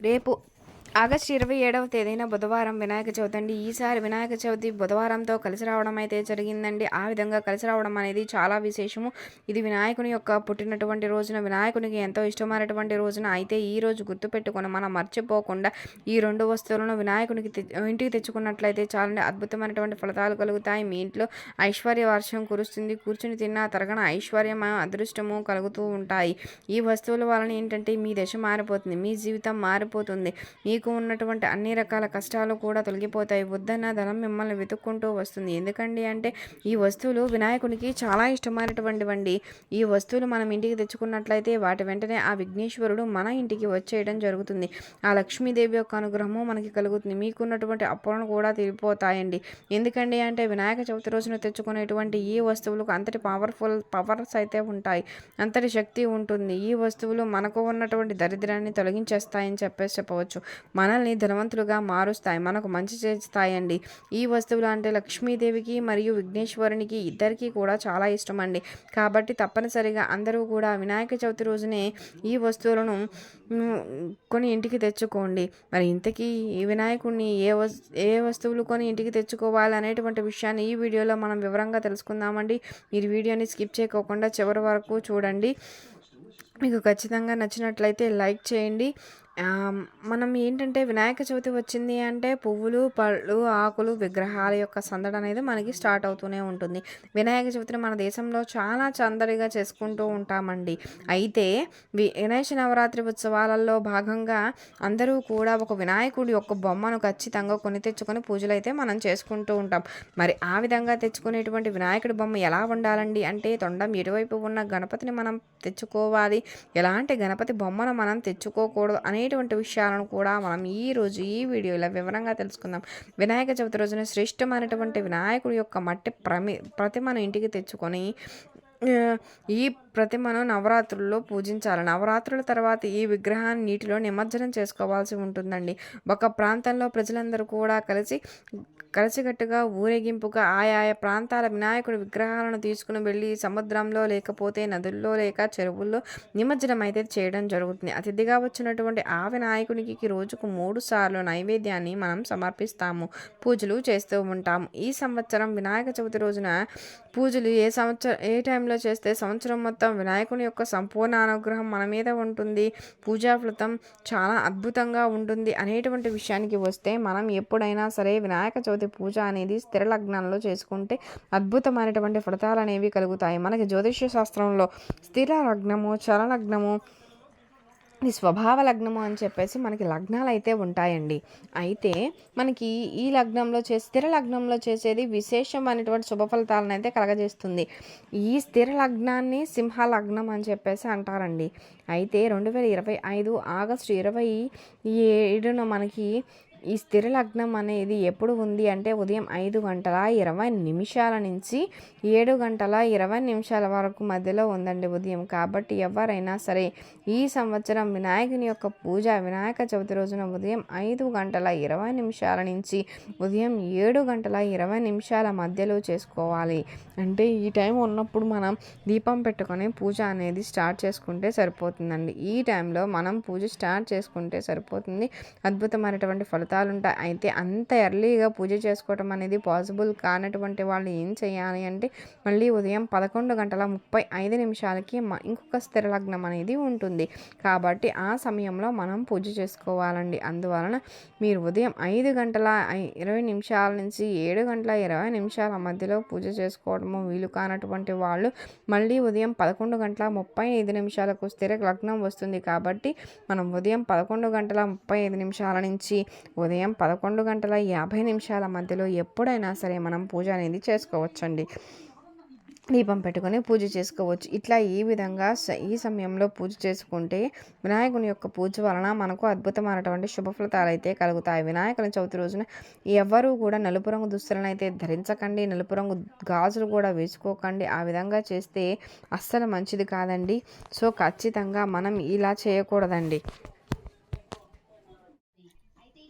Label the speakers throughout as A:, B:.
A: రేపు ఆగస్టు ఇరవై ఏడవ తేదీన బుధవారం వినాయక చవితి అండి. ఈసారి వినాయక చవితి బుధవారంతో కలిసి రావడం అయితే జరిగిందండి. ఆ విధంగా కలిసి రావడం అనేది చాలా విశేషము. ఇది వినాయకుని యొక్క పుట్టినటువంటి రోజున వినాయకునికి ఎంతో ఇష్టమైనటువంటి రోజున అయితే ఈ రోజు గుర్తుపెట్టుకొని మనం మర్చిపోకుండా ఈ రెండు వస్తువులను వినాయకునికి ఇంటికి తెచ్చుకున్నట్లయితే చాలా అద్భుతమైనటువంటి ఫలితాలు కలుగుతాయి. మీ ఇంట్లో ఐశ్వర్య వర్షం కురుస్తుంది. కూర్చుని తిన్న తరగన ఐశ్వర్యం అదృష్టము కలుగుతూ ఉంటాయి. ఈ వస్తువుల వలన ఏంటంటే మీ దశ మారిపోతుంది. మీ జీవితం మారిపోతుంది. మీకు ఉన్నటువంటి అన్ని రకాల కష్టాలు కూడా తొలగిపోతాయి. వద్దన్న ధనం మిమ్మల్ని వెతుక్కుంటూ వస్తుంది. ఎందుకండి అంటే ఈ వస్తువులు వినాయకునికి చాలా ఇష్టమైనటువంటివండి. ఈ వస్తువులు మనం ఇంటికి తెచ్చుకున్నట్లయితే వాటి వెంటనే ఆ విఘ్నేశ్వరుడు మన ఇంటికి వచ్చేయడం జరుగుతుంది. ఆ లక్ష్మీదేవి యొక్క అనుగ్రహము మనకి కలుగుతుంది. మీకున్నటువంటి అప్పులను కూడా తీరిపోతాయండి. ఎందుకండి అంటే వినాయక చవితి రోజున తెచ్చుకునేటువంటి ఈ వస్తువులకు అంతటి పవర్ఫుల్ పవర్స్ అయితే ఉంటాయి. అంతటి శక్తి ఉంటుంది. ఈ వస్తువులు మనకు ఉన్నటువంటి దరిద్రాన్ని తొలగించేస్తాయని చెప్పేసి చెప్పవచ్చు. మనల్ని ధనవంతులుగా మారుస్తాయి. మనకు మంచి చేస్తాయండి. ఈ వస్తువులు అంటే లక్ష్మీదేవికి మరియు విఘ్నేశ్వరునికి ఇద్దరికీ కూడా చాలా ఇష్టం అండి కాబట్టి తప్పనిసరిగా అందరూ కూడా వినాయక చవితి రోజునే ఈ వస్తువులను కొని ఇంటికి తెచ్చుకోండి. మరి ఇంతకీ ఈ వినాయకుడిని ఏ వస్ ఏ వస్తువులు కొని ఇంటికి తెచ్చుకోవాలి అనేటువంటి విషయాన్ని ఈ వీడియోలో మనం వివరంగా తెలుసుకుందామండి. మీరు వీడియోని స్కిప్ చేయకోకుండా చివరి వరకు చూడండి. మీకు ఖచ్చితంగా నచ్చినట్లయితే లైక్ చేయండి. మనం ఏంటంటే వినాయక చవితి వచ్చింది అంటే పువ్వులు పళ్ళు ఆకులు విగ్రహాల యొక్క సందడి అనేది మనకి స్టార్ట్ అవుతూనే ఉంటుంది. వినాయక చవితిని మన దేశంలో చాలా చందడిగా చేసుకుంటూ ఉంటామండి. అయితే వి గణేష నవరాత్రి ఉత్సవాలలో భాగంగా అందరూ కూడా ఒక వినాయకుడి యొక్క బొమ్మను ఖచ్చితంగా కొని తెచ్చుకొని పూజలు అయితే మనం చేసుకుంటూ ఉంటాం. మరి ఆ విధంగా తెచ్చుకునేటువంటి వినాయకుడి బొమ్మ ఎలా ఉండాలండి? అంటే తొండం ఇరువైపు ఉన్న గణపతిని మనం తెచ్చుకోవాలి. ఎలాంటి గణపతి బొమ్మను మనం తెచ్చుకోకూడదు అనేటువంటి విషయాలను కూడా మనం ఈ రోజు ఈ వీడియోలో వివరంగా తెలుసుకుందాం. వినాయక చవితి రోజున శ్రేష్టమైనటువంటి వినాయకుడి యొక్క మట్టి ప్రమి ప్రతిమను ఇంటికి తెచ్చుకొని ఈ ప్రతిమను నవరాత్రుల్లో పూజించాలి. నవరాత్రుల తర్వాత ఈ విగ్రహాన్ని నీటిలో నిమజ్జనం చేసుకోవాల్సి ఉంటుందండి. ఒక ప్రాంతంలో ప్రజలందరూ కూడా కలిసి కలిసికట్టుగా ఊరేగింపుగా ఆయా ప్రాంతాల వినాయకుడి విగ్రహాలను తీసుకుని వెళ్ళి సముద్రంలో లేకపోతే నదుల్లో లేక చెరువుల్లో నిమజ్జనం అయితే చేయడం జరుగుతుంది. అతిథిగా వచ్చినటువంటి ఆ వినాయకునికి రోజుకు మూడు సార్లు నైవేద్యాన్ని మనం సమర్పిస్తాము. పూజలు చేస్తూ ఉంటాము. ఈ సంవత్సరం వినాయక చవితి రోజున పూజలు ఏ సంవత్సరం ఏ టైంలో చేస్తే సంవత్సరం మొత్తం వినాయకుని యొక్క సంపూర్ణ అనుగ్రహం మన మీద ఉంటుంది. పూజా ఫలితం చాలా అద్భుతంగా ఉంటుంది అనేటువంటి విషయానికి వస్తే మనం ఎప్పుడైనా సరే వినాయక చవితి పూజ అనేది స్థిర లగ్నంలో చేసుకుంటే అద్భుతమైనటువంటి ఫలితాలు అనేవి కలుగుతాయి. మనకి జ్యోతిష్య శాస్త్రంలో స్థిర లగ్నము చలలగ్నము ఇది స్వభావ లగ్నము అని చెప్పేసి మనకి లగ్నాలు అయితే ఉంటాయండి. అయితే మనకి ఈ లగ్నంలో చే స్థిర లగ్నంలో చేసేది విశేషమైనటువంటి శుభ ఫలితాలను అయితే కలగజేస్తుంది. ఈ స్థిర లగ్నాన్ని సింహ లగ్నం అని చెప్పేసి అంటారండి. అయితే రెండు వేల ఇరవై ఐదు ఆగస్టు ఇరవై ఏడున మనకి ఈ స్థిర లగ్నం అనేది ఎప్పుడు ఉంది అంటే ఉదయం ఐదు గంటల ఇరవై నిమిషాల నుంచి ఏడు గంటల ఇరవై నిమిషాల వరకు మధ్యలో ఉందండి ఉదయం. కాబట్టి ఎవరైనా సరే ఈ సంవత్సరం వినాయకుని యొక్క పూజ వినాయక చవితి రోజున ఉదయం ఐదు గంటల ఇరవై నిమిషాల నుంచి ఉదయం ఏడు గంటల ఇరవై నిమిషాల మధ్యలో చేసుకోవాలి. అంటే ఈ టైం ఉన్నప్పుడు మనం దీపం పెట్టుకొని పూజ అనేది స్టార్ట్ చేసుకుంటే సరిపోతుందండి. ఈ టైంలో మనం పూజ స్టార్ట్ చేసుకుంటే సరిపోతుంది. అద్భుతమైనటువంటి ఫలితం వ్రతాలు ఉంటాయి అయితే అంత ఎర్లీగా పూజ చేసుకోవటం అనేది పాసిబుల్ కానటువంటి వాళ్ళు ఏం చేయాలి అంటే మళ్ళీ ఉదయం పదకొండు గంటల ముప్పై ఐదు నిమిషాలకి ఇంకొక స్థిర లగ్నం అనేది ఉంటుంది. కాబట్టి ఆ సమయంలో మనం పూజ చేసుకోవాలండి. అందువలన మీరు ఉదయం ఐదు గంటల ఇరవై నిమిషాల నుంచి ఏడు గంటల ఇరవై నిమిషాల మధ్యలో పూజ చేసుకోవడము వీలు కానటువంటి వాళ్ళు మళ్ళీ ఉదయం పదకొండు గంటల ముప్పై ఐదు నిమిషాలకు స్థిర లగ్నం వస్తుంది. కాబట్టి మనం ఉదయం పదకొండు గంటల ముప్పై ఐదు నిమిషాల నుంచి ఉదయం పదకొండు గంటల యాభై నిమిషాల మధ్యలో ఎప్పుడైనా సరే మనం పూజ అనేది చేసుకోవచ్చండి. దీపం పెట్టుకొని పూజ చేసుకోవచ్చు. ఇట్లా ఈ విధంగా ఈ సమయంలో పూజ చేసుకుంటే వినాయకుని యొక్క పూజ వలన మనకు అద్భుతమైనటువంటి శుభ ఫలితాలు అయితే కలుగుతాయి. వినాయకుని చవితి రోజున ఎవరు కూడా నలుపు రంగు దుస్తులను అయితే ధరించకండి నలుపు రంగు గాజులు కూడా వేసుకోకండి. ఆ విధంగా చేస్తే అస్సలు మంచిది కాదండి. సో ఖచ్చితంగా మనం ఇలా చేయకూడదండి.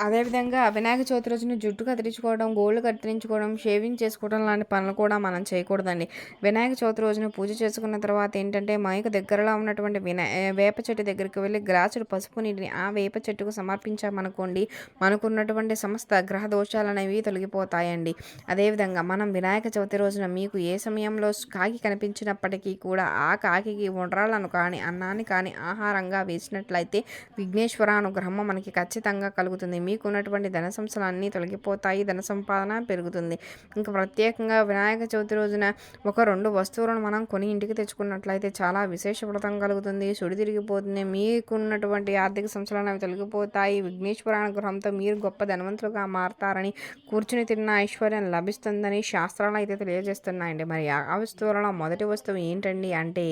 A: అదేవిధంగా వినాయక చవితి రోజున జుట్టు కత్తిరించుకోవడం గోళ్ళు కత్తిరించుకోవడం షేవింగ్ చేసుకోవడం లాంటి పనులు కూడా మనం చేయకూడదండి. వినాయక చవితి రోజున పూజ చేసుకున్న తర్వాత ఏంటంటే మైకు దగ్గరలో ఉన్నటువంటి వినా వేప చెట్టు దగ్గరికి వెళ్ళి గ్రాసుడు పసుపు నీటిని ఆ వేప చెట్టుకు సమర్పించామనుకోండి మనకున్నటువంటి సమస్త గ్రహ దోషాలు అనేవి తొలగిపోతాయండి. అదేవిధంగా మనం వినాయక చవితి రోజున మీకు ఏ సమయంలో కాకి కనిపించినప్పటికీ కూడా ఆ కాకి ఉండ్రాలను కానీ అన్నాన్ని కానీ ఆహారంగా వేసినట్లయితే విఘ్నేశ్వర అనుగ్రహం మనకి ఖచ్చితంగా కలుగుతుంది. మీకు ఉన్నటువంటి ధన సంస్థలు అన్నీ తొలగిపోతాయి ధన సంపాదన పెరుగుతుంది. ఇంకా ప్రత్యేకంగా వినాయక చవితి రోజున ఒక రెండు వస్తువులను మనం కొని ఇంటికి తెచ్చుకున్నట్లయితే చాలా విశేష కలుగుతుంది. సుడి తిరిగిపోతుంది. మీకున్నటువంటి ఆర్థిక సంస్థలు అవి తొలగిపోతాయి. విఘ్నేశ్వర అనుగ్రహంతో మీరు గొప్ప ధనవంతులుగా మారతారని కూర్చుని తిన్న ఐశ్వర్యం లభిస్తుందని శాస్త్రాలు అయితే తెలియజేస్తున్నాయండి. మరి ఆ వస్తువులలో మొదటి వస్తువు ఏంటండి అంటే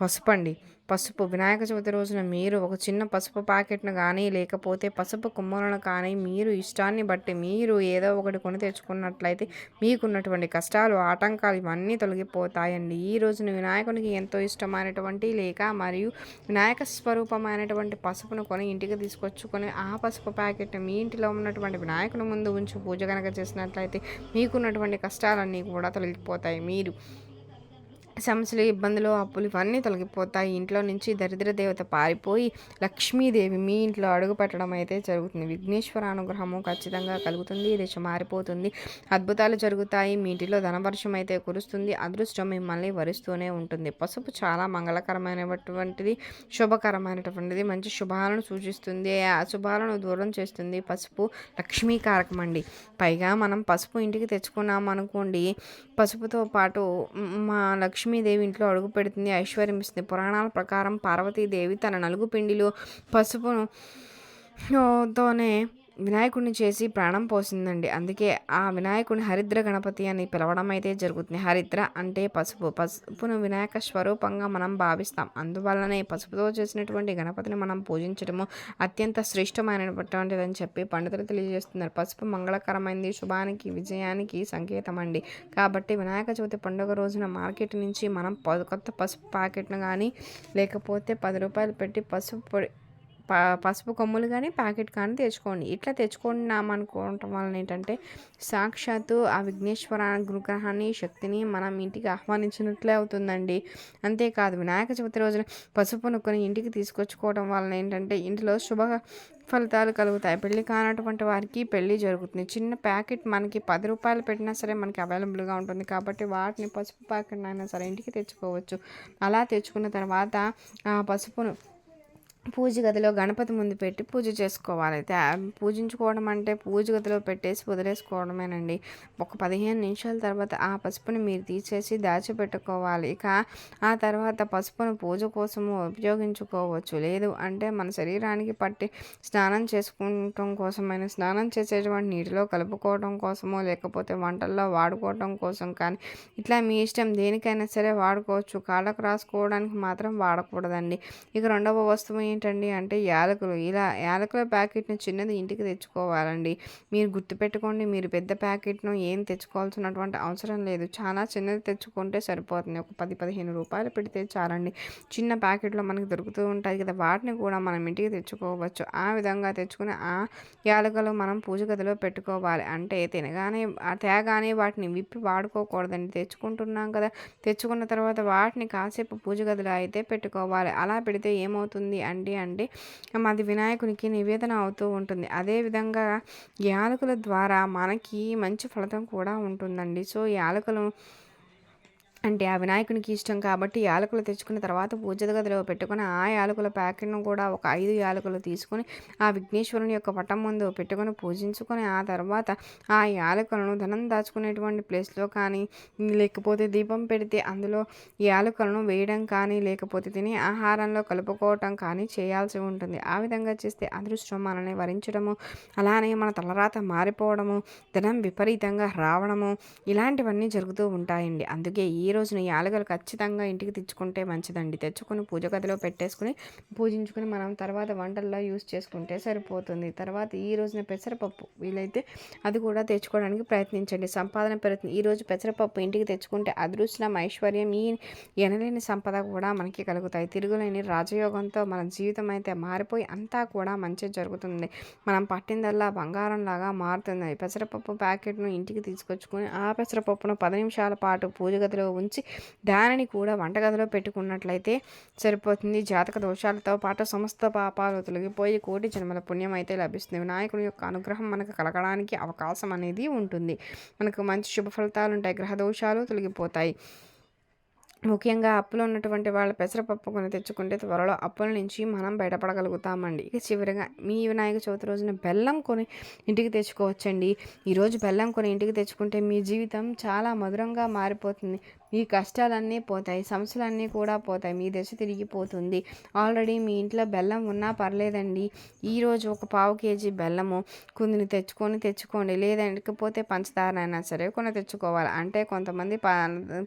A: పసుపు అండి పసుపు వినాయక చవితి రోజున మీరు ఒక చిన్న పసుపు ప్యాకెట్ను కానీ లేకపోతే పసుపు కొమ్మలను కానీ మీరు ఇష్టాన్ని బట్టి మీరు ఏదో ఒకటి కొని తెచ్చుకున్నట్లయితే మీకున్నటువంటి కష్టాలు ఆటంకాలు ఇవన్నీ తొలగిపోతాయండి. ఈ రోజున వినాయకునికి ఎంతో ఇష్టమైనటువంటి లేక మరియు వినాయక స్వరూపమైనటువంటి పసుపును కొని ఇంటికి తీసుకొచ్చుకొని ఆ పసుపు ప్యాకెట్ని మీ ఇంటిలో ఉన్నటువంటి వినాయకుని ముందు ఉంచి పూజ కనుక చేసినట్లయితే మీకున్నటువంటి కష్టాలన్నీ కూడా తొలగిపోతాయి. మీరు సమస్యలు ఇబ్బందులు అప్పులు ఇవన్నీ తొలగిపోతాయి. ఇంట్లో నుంచి దరిద్ర దేవత పారిపోయి లక్ష్మీదేవి మీ ఇంట్లో అడుగు పెట్టడం అయితే జరుగుతుంది. విఘ్నేశ్వర అనుగ్రహము ఖచ్చితంగా కలుగుతుంది. దిశ మారిపోతుంది. అద్భుతాలు జరుగుతాయి. మీ ఇంటిలో ధనవర్షం అయితే కురుస్తుంది. అదృష్టం మిమ్మల్ని వరిస్తూనే ఉంటుంది. పసుపు చాలా మంగళకరమైనటువంటిది శుభకరమైనటువంటిది. మంచి శుభాలను సూచిస్తుంది. అశుభాలను దూరం చేస్తుంది. పసుపు లక్ష్మీకారకం అండి పైగా మనం పసుపు ఇంటికి తెచ్చుకున్నాం అనుకోండి పసుపుతో పాటు మా లక్ష్మీ లక్ష్మీదేవి ఇంట్లో అడుగు పెడుతుంది ఐశ్వర్యం ఇస్తుంది. పురాణాల ప్రకారం పార్వతీదేవి తన నలుగు పిండిలో పసుపును తోనే వినాయకుడిని చేసి ప్రాణం పోసిందండి. అందుకే ఆ వినాయకుడిని హరిద్ర గణపతి అని పిలవడం అయితే జరుగుతుంది. హరిద్ర అంటే పసుపు. పసుపును వినాయక స్వరూపంగా మనం భావిస్తాం. అందువల్లనే పసుపుతో చేసినటువంటి గణపతిని మనం పూజించడము అత్యంత శ్రేష్టమైనటువంటిదని అని చెప్పి పండితులు తెలియజేస్తున్నారు. పసుపు మంగళకరమైంది శుభానికి విజయానికి సంకేతం అండి కాబట్టి వినాయక చవితి పండుగ రోజున మార్కెట్ నుంచి మనం కొత్త పసుపు ప్యాకెట్ను కానీ లేకపోతే పది రూపాయలు పెట్టి పసుపు పొడి పసుపు కొమ్ములు కానీ ప్యాకెట్ కానీ తెచ్చుకోండి. ఇట్లా తెచ్చుకున్నామనుకోవటం వలన ఏంటంటే సాక్షాత్తు ఆ విఘ్నేశ్వర అనుగ్రహాన్ని శక్తిని మనం ఇంటికి ఆహ్వానించినట్లే అవుతుందండి. అంతేకాదు వినాయక చవితి రోజున పసుపును కొని ఇంటికి తీసుకొచ్చుకోవడం వలన ఏంటంటే ఇంట్లో శుభ ఫలితాలు కలుగుతాయి. పెళ్ళి కానటువంటి వారికి పెళ్ళి జరుగుతుంది. చిన్న ప్యాకెట్ మనకి పది రూపాయలు పెట్టినా సరే మనకి అవైలబుల్గా ఉంటుంది కాబట్టి వాటిని పసుపు ప్యాకెట్ అయినా సరే ఇంటికి తెచ్చుకోవచ్చు. అలా తెచ్చుకున్న తర్వాత ఆ పసుపును పూజ గదిలో గణపతి ముందు పెట్టి పూజ చేసుకోవాలి. పూజించుకోవడం అంటే పూజ గదిలో పెట్టేసి వదిలేసుకోవడమేనండి. ఒక పదిహేను నిమిషాల తర్వాత ఆ పసుపుని మీరు తీసేసి దాచిపెట్టుకోవాలి. ఇక ఆ తర్వాత పసుపును పూజ కోసము ఉపయోగించుకోవచ్చు. లేదు అంటే మన శరీరానికి పట్టి స్నానం చేసుకోవటం కోసమైన స్నానం చేసేటువంటి నీటిలో కలుపుకోవడం కోసమో లేకపోతే వంటల్లో వాడుకోవడం కోసం కానీ ఇట్లా మీ ఇష్టం దేనికైనా సరే వాడుకోవచ్చు. కాళ్ళకు రాసుకోవడానికి మాత్రం వాడకూడదండి. ఇక రెండవ వస్తువు ఏంటండి అంటే యాలకులు. ఇలా యాలకుల ప్యాకెట్ని చిన్నది ఇంటికి తెచ్చుకోవాలండి. మీరు గుర్తుపెట్టుకోండి మీరు పెద్ద ప్యాకెట్ను ఏం తెచ్చుకోవాల్సినటువంటి అవసరం లేదు. చాలా చిన్నది తెచ్చుకుంటే సరిపోతుంది. ఒక పది పదిహేను రూపాయలు పెడితే చాలండి. చిన్న ప్యాకెట్లో మనకి దొరుకుతూ ఉంటాయి కదా వాటిని కూడా మనం ఇంటికి తెచ్చుకోవచ్చు. ఆ విధంగా తెచ్చుకుని ఆ యాలకులు మనం పూజ గదిలో పెట్టుకోవాలి. అంటే తినగానే తేగానే వాటిని విప్పి వాడుకోకూడదండి. తెచ్చుకుంటున్నాం కదా తెచ్చుకున్న తర్వాత వాటిని కాసేపు పూజ గదిలో అయితే పెట్టుకోవాలి. అలా పెడితే ఏమవుతుంది అంటే ఏంటి అంటే మాది వినాయకునికి నివేదన అవుతూ ఉంటుంది. అదేవిధంగా యాలకుల ద్వారా మనకి మంచి ఫలితం కూడా ఉంటుందండి. సో యాలకులు అంటే ఆ వినాయకునికి ఇష్టం కాబట్టి యాలకులు తెచ్చుకున్న తర్వాత పూజ గదిలో పెట్టుకుని ఆ యాలకుల ప్యాకెట్ను కూడా ఒక ఐదు యాలకులు తీసుకొని ఆ విఘ్నేశ్వరుని యొక్క పటం ముందు పెట్టుకొని పూజించుకొని ఆ తర్వాత ఆ యాలకులను ధనం దాచుకునేటువంటి ప్లేస్లో కానీ లేకపోతే దీపం పెడితే అందులో యాలకులను వేయడం కానీ లేకపోతే తిని ఆహారంలో కలుపుకోవటం కానీ చేయాల్సి ఉంటుంది. ఆ విధంగా చేస్తే అదృష్టం మనల్ని వరించడము అలానే మన తలరాత మారిపోవడము ధనం విపరీతంగా రావడము ఇలాంటివన్నీ జరుగుతూ ఉంటాయండి. అందుకే ఈ రోజున యాలకులు ఖచ్చితంగా ఇంటికి తెచ్చుకుంటే మంచిదండి. తెచ్చుకొని పూజ గదిలో పెట్టేసుకుని పూజించుకుని మనం తర్వాత వంటల్లో యూస్ చేసుకుంటే సరిపోతుంది. తర్వాత ఈ రోజున పెసరపప్పు వీలైతే అది కూడా తెచ్చుకోవడానికి ప్రయత్నించండి. సంపాదన పెరుగుతుంది ఈరోజు పెసరపప్పు ఇంటికి తెచ్చుకుంటే అదృష్టం ఐశ్వర్యం ఈ ఎనలేని సంపద కూడా మనకి కలుగుతాయి. తిరుగులేని రాజయోగంతో మన జీవితం అయితే మారిపోయి అంతా కూడా మంచి జరుగుతుంది. మనం పట్టిందల్లా బంగారంలాగా మారుతుంది. పెసరపప్పు ప్యాకెట్ను ఇంటికి తీసుకొచ్చుకొని ఆ పెసరపప్పును పది నిమిషాల పాటు పూజ గదిలో ఉంచి దానిని కూడా వంటగదిలో పెట్టుకున్నట్లయితే సరిపోతుంది. జాతక దోషాలతో పాటు సమస్త పాపాలు తొలగిపోయి కోటి జన్మల పుణ్యం అయితే లభిస్తుంది. వినాయకుని యొక్క అనుగ్రహం మనకు కలగడానికి అవకాశం అనేది ఉంటుంది. మనకు మంచి శుభ ఫలితాలు ఉంటాయి. గ్రహ దోషాలు తొలగిపోతాయి. ముఖ్యంగా అప్పులు ఉన్నటువంటి వాళ్ళ పెసరపప్పు కొని తెచ్చుకుంటే త్వరలో అప్పుల నుంచి మనం బయటపడగలుగుతామండి. ఇక చివరిగా మీ వినాయక చవితి రోజున బెల్లం కొని ఇంటికి తెచ్చుకోవచ్చండి. ఈరోజు బెల్లం కొని ఇంటికి తెచ్చుకుంటే మీ జీవితం చాలా మధురంగా మారిపోతుంది. మీ కష్టాలన్నీ పోతాయి సమస్యలన్నీ కూడా పోతాయి మీ దశ తిరిగిపోతుంది ఆల్రెడీ మీ ఇంట్లో బెల్లం ఉన్నా పర్లేదండి. ఈరోజు ఒక పావు కేజీ బెల్లము కొన్ని తెచ్చుకొని తెచ్చుకోండి. లేదంటే పంచదార అయినా సరే కొన్ని తెచ్చుకోవాలి. అంటే కొంతమంది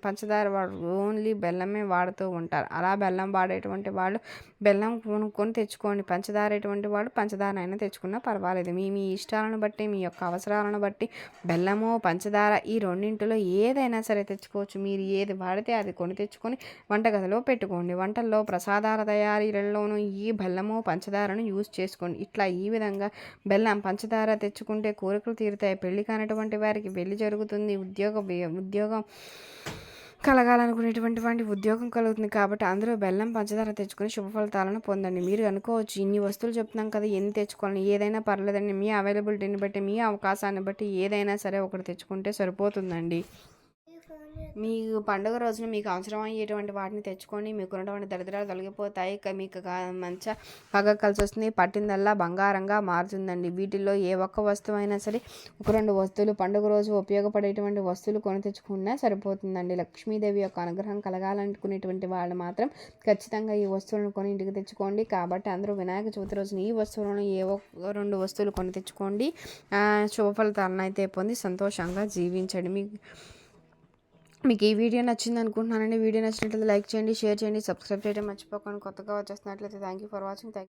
A: పంచదార వాడు ఓన్లీ బెల్లమే వాడుతూ ఉంటారు. అలా బెల్లం వాడేటువంటి వాళ్ళు బెల్లం కొనుక్కొని తెచ్చుకోండి. పంచదార ఎటువంటి వాళ్ళు పంచదార అయినా తెచ్చుకున్నా పర్వాలేదు. మీ మీ ఇష్టాలను బట్టి మీ యొక్క అవసరాలను బట్టి బెల్లము పంచదార ఈ రెండింటిలో ఏదైనా సరే తెచ్చుకోవచ్చు. మీరు ఏది వాడితే అది కొని తెచ్చుకొని వంటగదిలో పెట్టుకోండి. వంటల్లో ప్రసాదాల తయారీలలోనూ ఈ బెల్లము పంచదారను యూజ్ చేసుకోండి. ఇట్లా ఈ విధంగా బెల్లం పంచదార తెచ్చుకుంటే కోరికలు తీరుతాయి. పెళ్ళి కానటువంటి వారికి పెళ్ళి జరుగుతుంది. ఉద్యోగ ఉద్యోగం కలగాలనుకునేటువంటి వంటి ఉద్యోగం కలుగుతుంది కాబట్టి అందరూ బెల్లం పంచదార తెచ్చుకుని శుభ ఫలితాలను పొందండి. మీరు అనుకోవచ్చు ఇన్ని వస్తువులు చెప్తున్నాం కదా ఎన్ని తెచ్చుకోవాలని. ఏదైనా పర్లేదండి. మీ అవైలబిలిటీని బట్టి మీ అవకాశాన్ని బట్టి ఏదైనా సరే ఒకటి తెచ్చుకుంటే సరిపోతుందండి. మీకు పండుగ రోజున మీకు అవసరమయ్యేటువంటి వాటిని తెచ్చుకొని మీకు ఉన్నటువంటి దరిద్రాలు తొలగిపోతాయి. మీకు మంచి పగ కలిసి వస్తుంది పట్టిందల్లా బంగారంగా మారుతుందండి. వీటిల్లో ఏ ఒక్క వస్తువు అయినా సరే ఒక రెండు వస్తువులు పండుగ రోజు ఉపయోగపడేటువంటి వస్తువులు కొని తెచ్చుకున్నా సరిపోతుందండి. లక్ష్మీదేవి యొక్క అనుగ్రహం కలగాలనుకునేటువంటి వాళ్ళు మాత్రం ఖచ్చితంగా ఈ వస్తువులను కొని ఇంటికి తెచ్చుకోండి. కాబట్టి అందరూ వినాయక చవితి రోజున ఈ వస్తువులను ఏ ఒక్క రెండు వస్తువులు కొని తెచ్చుకోండి. శుభ ఫలితాలను అయితే పొంది సంతోషంగా జీవించండి. మీకు మీకు ఈ వీడియో నచ్చింది అనుకుంటున్నానండి. వీడియో నచ్చినట్లయితే లైక్ చేయండి షేర్ చేయండి సబ్స్క్రైబ్ చేయడం మర్చిపోకండి. కొత్తగా వచ్చేసినట్లయితే thank you for watching thank